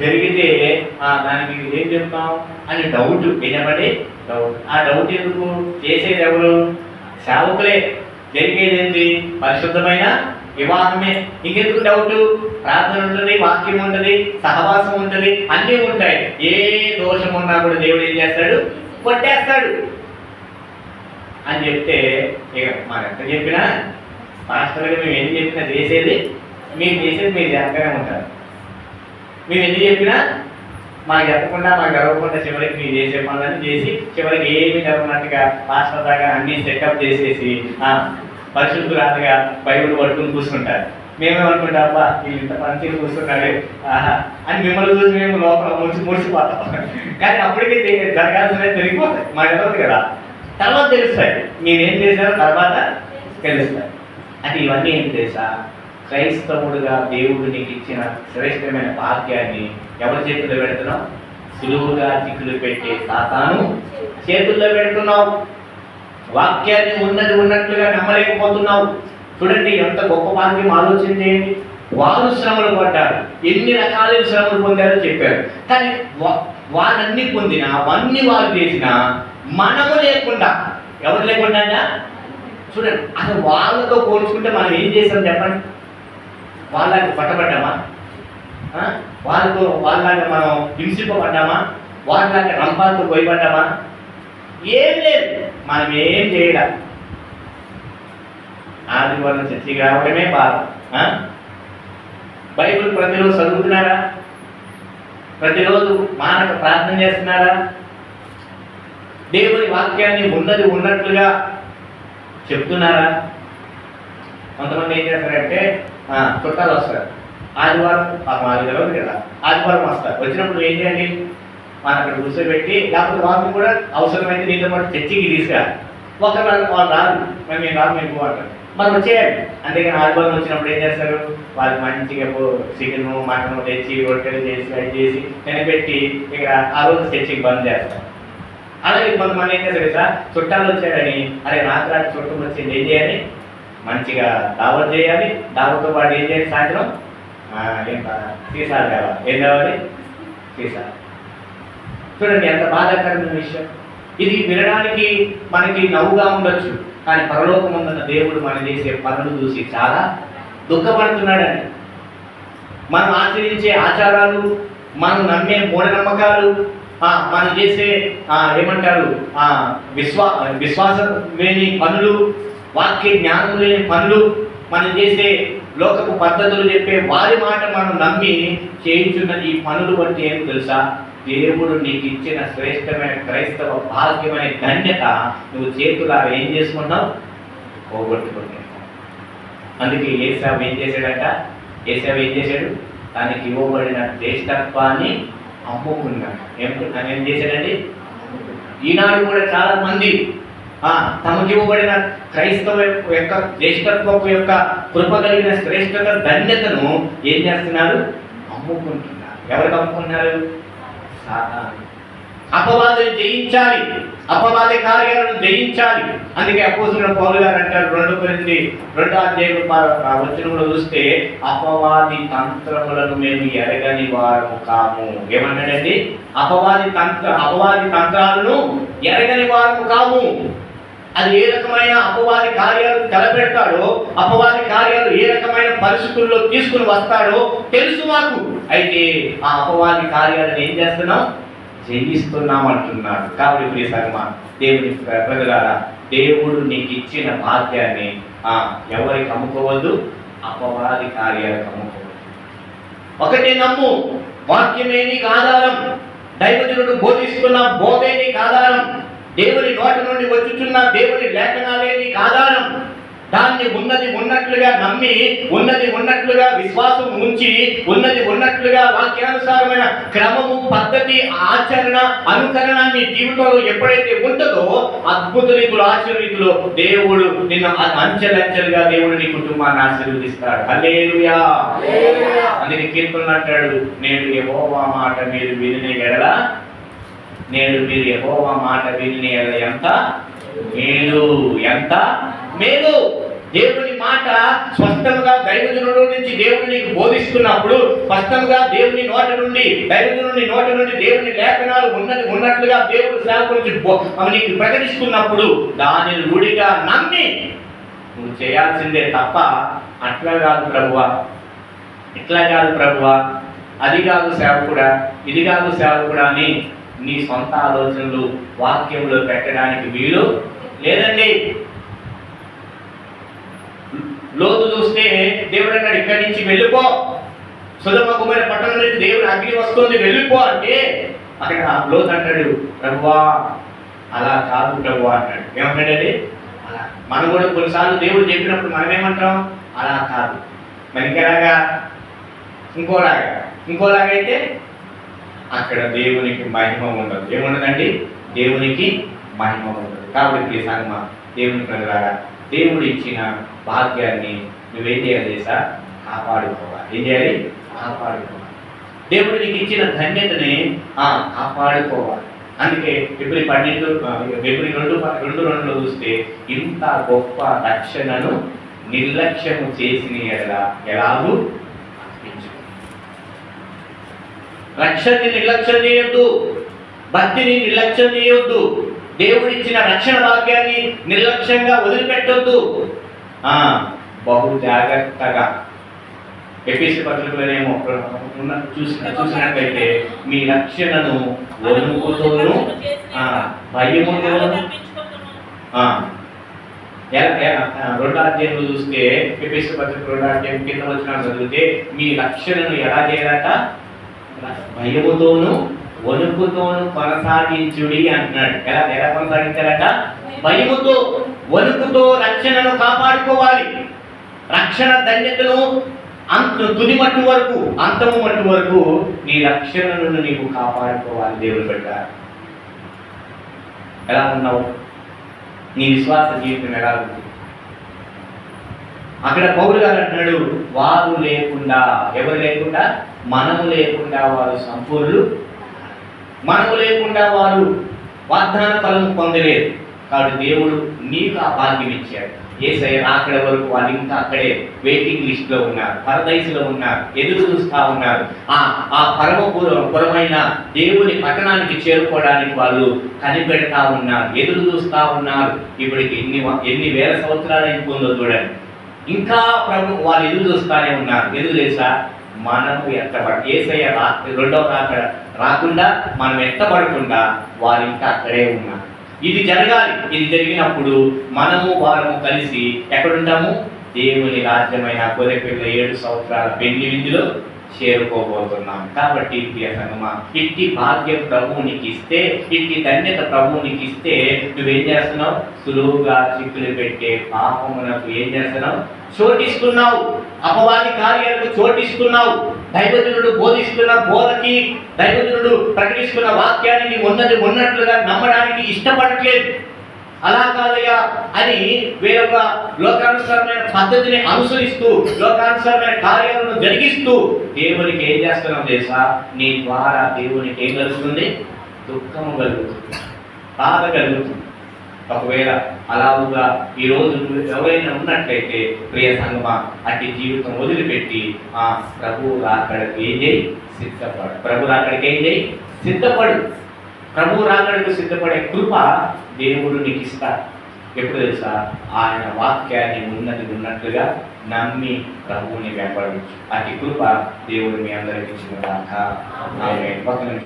జరిగితే ఆ, దానికి ఏం చెప్తాం అని డౌట్ వినబడి డౌట్ ఆ డౌట్ ఎందుకు? చేసేది ఎవరు? సేవకులే. జరిగేది ఏంటి? పరిశుద్ధమైన వివాహమే. ఇంకెందుకు డౌట్ ప్రార్థన ఉంటుంది వాక్యం ఉంటుంది సహవాసం ఉంటుంది అన్నీ ఉంటాయి. ఏ దోషం ఉన్నా కూడా దేవుడు ఏం చేస్తాడు? కొట్టేస్తాడు. అని చెప్తే ఇక మనం ఎంత చెప్పినా మాస్టర్గా మేము ఏం చెప్పినా చేసేది మీరు చేసేది మీరు జాగ్రత్తగా ఉంటారు. మేము ఎన్ని చెప్పినా మాకు ఎత్తకుండా మాకు గడవకుండా చివరికి మీరు చేసే పనులన్నీ చేసి చివరికి ఏమి జరగనట్టుగా మాస్టర్ దాకా అన్ని సెటప్ చేసేసి ఆ, పరిశుద్ధురాలుగా బైబుల్ పట్టుకుని కూర్చుంటారు. మేమేమనుకుంటాం అబ్బా వీళ్ళు ఇంత మంచిగా కూర్చున్నాడు ఆహా అని మిమ్మల్ని చూసి మేము లోపల ముడిచి ముడిచిపోతాం కానీ అప్పటికే తె- జరగాల్సినవి తెలిగిపోతాయి మాకు తెలియదు కదా. తర్వాత తెలుస్తాయి. మీరేం చేశారో తర్వాత తెలుస్తాయి. అంటే ఇవన్నీ ఏం తెలుసా? క్రైస్తవుడుగా దేవుడు నీకు ఇచ్చిన శ్రేష్టమైన భాగ్యాన్ని ఎవరి చేతుల్లో పెడుతున్నావు? సులువుగా చిక్కులు పెట్టే సాతాను చేతుల్లో పెడుతున్నావు. వాక్యాన్ని ఉన్నది ఉన్నట్లుగా నమ్మలేకపోతున్నావు. చూడండి ఎంత గొప్ప భాగ్యం ఆలోచన చేయండి వారు శ్రమలు పడ్డారు. ఎన్ని రకాలైన శ్రమలు పొందారో చెప్పారు. కానీ వారన్నీ వాళ్ళన్నీ పొందిన అవన్నీ వారు చేసిన మనము లేకుండా ఎవరు లేకుండా చూడండి అసలు వాళ్ళతో పోల్చుకుంటే మనం ఏం చేసాం చెప్పండి? వాళ్ళకి పట్టబడ్డామా? వాళ్ళతో వాళ్ళలాగా మనం హింసింపబడ్డామా? వాళ్ళలాగా రంపాలతో పోయబడ్డామా? ఏం లేదు. మనం ఏం చేయడం ఆదివారం చర్చికి రావడమే బాధ. బైబిల్ ప్రతిరోజు చదువుతున్నారా? ప్రతిరోజు మానక ప్రార్థన చేస్తున్నారా? దేవుని వాక్యాన్ని ఉన్నది ఉన్నట్లుగా చెప్తున్నారా? కొంతమంది ఏం చేస్తారంటే చుట్టాలు వస్తారు. ఆదివారం పాపం ఆది కదా. ఆదివారం వస్తారు. వచ్చినప్పుడు ఏం చేయాలి మన అక్కడ కూర్చోబెట్టి లేకపోతే వాళ్ళని కూడా అవసరమైతే నీతో పాటు చర్చికి తీసుకురా ఒకరు వాళ్ళు రాదు మేము మేము రాదు మేము అంటారు మనం వచ్చేయాలి. అంతేగాని ఆదివారం వచ్చినప్పుడు ఏం చేస్తారు? వాళ్ళకి మంచిగా చికెన్ మటన్ తెచ్చి రొట్టెలు చేసి అది చేసి తినబెట్టి ఇక్కడ ఆ రోజు చర్చికి బంద్ చేస్తారు. అలాగే కొంతమంది ఏం చేస్తారు సార్ చుట్టాలు వచ్చారని అరే నాకు రాత్రి చుట్టం వచ్చింది ఏం చేయాలి? మంచిగా దావత్ చేయాలి. దావత్తో పాటు ఏం చేయాలి సాయంత్రం? ఏం సీసాలు కావాలి. ఏం కావాలి? సీసా చూడండి ఎంత బాధాకరమైన విషయం. ఇది వినడానికి మనకి నవ్వుగా ఉండొచ్చు కానీ పరలోకముందున్న దేవుడు మనం చేసే పనులు చూసి చాలా దుఃఖపడుతున్నాడండి. మనం ఆచరించే ఆచారాలు మనం నమ్మే మూఢనమ్మకాలు మనం చేసే ఏమంటారు విశ్వా విశ్వాసం లేని పనులు వాక్య జ్ఞానం లేని పనులు మనం చేసే లోకపు పద్ధతులు చెప్పే వారి మాట మనం నమ్మి చేయించున్న ఈ పనులు బట్టి ఏం తెలుసా? దేవుడు నీకు ఇచ్చిన శ్రేష్టమైన క్రైస్తవ భాగ్యమైన ధన్యత నువ్వు చేతులా ఏం చేసుకున్నావు పోగొట్టుకుంటున్నావు అందుకే ఏసావు ఏం చేశాడట? ఏసావు ఏం చేశాడు? తనకి ఇవ్వబడిన శ్రేష్టత్వాన్ని అమ్ముకున్నాడు. ఏం తను ఏం చేశాడండి? ఈనాడు కూడా చాలా మంది తమకి ఇవ్వబడిన క్రైస్తవ యొక్క జ్యేష్ఠత్వపు యొక్క కృప కలిగిన శ్రేష్టత ధన్యతను ఏం చేస్తున్నారు? అమ్ముకుంటున్నారు. ఎవరికి అమ్ముకుంటున్నారు? సాతాను. అపవాదులు జయించాలి. అపవాది కార్యాలను జయించాలి. అందుకే అపోజిన పౌలు గారు అంటారు రెండు గురించి రెండో అధ్యాయులు వచ్చినప్పుడు చూస్తే అపవాది తంత్రములను మేము ఎరగని వారము కాము. ఏమన్నాడండి? అపవాది తంత్ర అపవాది తంత్రాలను ఎరగని వారము కాము. అది ఏ రకమైన అపవాది కార్యాలు తలపెడతాడో అపవాది కార్యాలు ఏ రకమైన పరిస్థితుల్లో తీసుకుని వస్తాడో తెలుసు మాకు. అయితే ఆ అపవాది కార్యాలను ఏం చేస్తున్నాం? జయిస్తున్నాం అంటున్నాడు. కాబట్టి ప్రియ సంగమా దేవుని ప్రజలారా దేవుడు నీకు ఇచ్చిన భాగ్యాన్ని ఎవరికి అమ్ముకోవద్దు? అపవాది కార్యాలకు అమ్ముకోవద్దు. ఒకటి నమ్ము వాక్యమే నీకు ఆధారం. దైవజనుడు బోధిస్తున్న బోధే నీకు ఆధారం. దేవుని నోటి నుండి వచ్చుచున్న దేవుని లేఖనాలే నీకు ఆధారం. దాన్ని ఉన్నది ఉన్నట్లుగా నమ్మి ఉన్నది ఉన్నట్లుగా విశ్వాసం ఉంచి ఉన్నది ఉన్నట్లుగా వాక్యానుసారమైన క్రమము పద్ధతి ఆచరణ అనుకరణ నీ జీవితంలో ఎప్పుడైతే ఉంటుందో అద్భుత రీతులు ఆశ్చర్యరీతులు దేవుడు నిన్ను అంచెలంచెలుగా దేవుడు నీ కుటుంబాన్ని ఆశీర్వదిస్తాడు. హల్లెలూయా. అందుకే కీర్తనలు అంటాడు నేను యెహోవా మాట మీరు విని ఎడల నేడు మీరు యెహోవా మాట విని ఎంత మేలు. ఎంత? మేలు. దేవుని మాట స్పష్టంగా దైవజనుడు నుంచి దేవుడు నీకు బోధిస్తున్నప్పుడు స్పష్టంగా దేవుని నోట నుండి దైవజనుడి నోట నుండి దేవుని లేఖనాలు ఉన్నది ఉన్నట్లుగా దేవుడు శాఖ నుంచి నీకు ప్రకటిస్తున్నప్పుడు దానిని రూఢిగా నమ్మి నువ్వు చేయాల్సిందే తప్ప అట్లా కాదు ప్రభువా. ఇట్లా కాదు ప్రభువా. అది కాదు సేవకుడా. ఇది కాదు సేవకుడా అని నీ సొంత ఆలోచనలు వాక్యంలో పెట్టడానికి వీలు లేదండి. లోతు చూస్తే దేవుడు అన్నాడు ఇక్కడి నుంచి వెళ్ళిపో. సుధమ కుమారి పట్టణం నుంచి దేవుడు అగ్ని వస్తుంది వెళ్ళిపో అంటే అక్కడ లోతు అంటాడు ప్రభువా అలా కాదు ప్రభువా అంటాడు. ఏమంటాడండి? అలా. మనం కూడా కొన్నిసార్లు దేవుడు చెప్పినప్పుడు మనం ఏమంటాం? అలా కాదు. మనకి ఎలాగా ఇంకోలాగా. ఇంకోలాగైతే అయితే అక్కడ దేవునికి మహిమ ఉండదు. ఏముండదండి? దేవునికి మహిమ ఉండదు. కాబట్టి ఈ సంగమ దేవుని ప్రజలారా దేవుడు ఇచ్చిన భాగ్యాన్ని నువ్వేం చేయాలి తెలుసా? కాపాడుకోవాలి. ఏం చేయాలి? కాపాడుకోవాలి. దేవుడు నీకు ఇచ్చిన ధన్యతని కాపాడుకోవాలి. అందుకే ఫిబ్రవరి పన్నెండు ఫిబ్రవరి రెండు రెండు రెండులో చూస్తే ఇంత గొప్ప రక్షణను నిర్లక్ష్యము చేసిన ఎలా ఎలాగూ అర్పించు రక్షణని నిర్లక్ష్యం చేయొద్దు. భక్తిని నిర్లక్ష్యం చేయొద్దు. దేవుడిచ్చిన రక్షణ భాగ్యాన్ని నిర్లక్ష్యంగా వదిలిపెట్టొద్దు. ఆ, బహు జాగ్రత్తగా. ఎపిసి పత్రికలోనేమో ఉన్న చూసిన చూసినట్లయితే మీ రక్షణను వణుకుతోనూ ఆ, భయముతోనూ రెండో అధ్యాయంలో చూస్తే ఎపిసి పత్రిక రెండో అధ్యాయం కింద వచ్చిన చదివితే మీ రక్షణను ఎలా చేయాలట భయముతోను వణుకుతోను కొనసాగించుడి అంటున్నాడు. ఎలా? ఎలా కొనసాగించాలంట? భయముతో వణుకుతో రక్షణను కాపాడుకోవాలి. రక్షణ ధన్యతను అంత తుది మట్టు వరకు అంతము మట్టు వరకు నీ రక్షణను నీవు కాపాడుకోవాలి దేవుడు బిడ్డ. ఎలా ఉన్నావు? నీ విశ్వాస జీవితం ఎలా ఉంది? అక్కడ పౌరు గారు అంటున్నాడు వారు లేకుండా ఎవరు లేకుండా? మనము లేకుండా వారు సంపూర్ణులు. మనము లేకుండా వారు వాగ్దాన ఫలం పొందలేదు. కాబట్టి దేవుడు నీకు ఆ భాగ్యం ఇచ్చాడు. ఏసయ్య అక్కడ వరకు వాళ్ళు ఇంకా అక్కడే వెయిటింగ్ లిస్ట్లో ఉన్నారు పరదైసులో ఉన్నారు ఎదురు చూస్తూ ఉన్నారు. ఆ ఆ పరమ పుర- పురమైన దేవుని పట్టణానికి చేరుకోవడానికి వాళ్ళు కనిపెడతా ఉన్నారు ఎదురు చూస్తూ ఉన్నారు. ఇప్పటికి ఎన్ని ఎన్ని వేల సంవత్సరాలు అయిపోయిందో చూడండి. ఇంకా ప్రభు వాళ్ళు ఎదురు చూస్తూనే ఉన్నారు. ఎదురు లేసా మనము ఎంత ఏసయ్య రా రెండవ రాక రాకుండా మనం ఎత్తబడకుండా వారు ఇంకా అక్కడే ఉన్నారు. ఇది జరగాలి. ఇది జరిగినప్పుడు మనము వారము కలిసి ఎక్కడుంటాము? దేవుని రాజ్యమైన కొలెపిల్ల ఏడు సంవత్సరాల పెళ్ళి విందులో చేరుకోబోతున్నాం. కాబట్టి ప్రియ సంగమ ఇట్టి భాగ్యం ప్రభువు నీకు ఇస్తే ఇట్టి ధన్యత ప్రభువు నీకు ఇస్తే నువ్వేం చేస్తున్నావు? సులువుగా చిక్కులు పెట్టే పాపమునకు ఏం చేస్తున్నావు? చోటిస్తున్నావు. అపవాది కార్యాలకు చోటిస్తున్నావు. దైవజనుడు బోధిస్తున్న బోధకి దైవజనుడు ప్రకటిస్తున్న వాక్యాన్ని ఉన్నది ఉన్నట్లుగా నమ్మడానికి ఇష్టపడట్లేదు. అలా కాదయ్యా అని వేరొక లోకానుసారమైన పద్ధతిని అనుసరిస్తూ లోకానుసారమైన కార్యాలను జరిగిస్తూ దేవునికి ఏం చేస్తున్నాం తెలుసా? నీ ద్వారా దేవునికి ఏం కలుగుతుంది? దుఃఖము కలుగుతుంది. బాధ కలుగుతుంది. ఒకవేళ అలావుగా ఈ రోజు ఎవరైనా ఉన్నట్లయితే ప్రియ సంగమ అట్టి జీవితం వదిలిపెట్టి ఆ ప్రభు అక్కడికి ఏం చేయి? సిద్ధపడు. ప్రభు రాకడికి ఏం చేయి? సిద్ధపడు. ప్రభు రాకడకు సిద్ధపడే కృప దేవుడు నీకు ఇస్తారు ఎప్పుడు తెలుసా? ఆయన వాక్యాన్ని ఉన్నది ఉన్నట్లుగా నమ్మి ప్రభువుని వెంబడించు. అతి కృప దేవుడు మీ అందరికి ఇచ్చిన దాకా. ఆమె పక్కన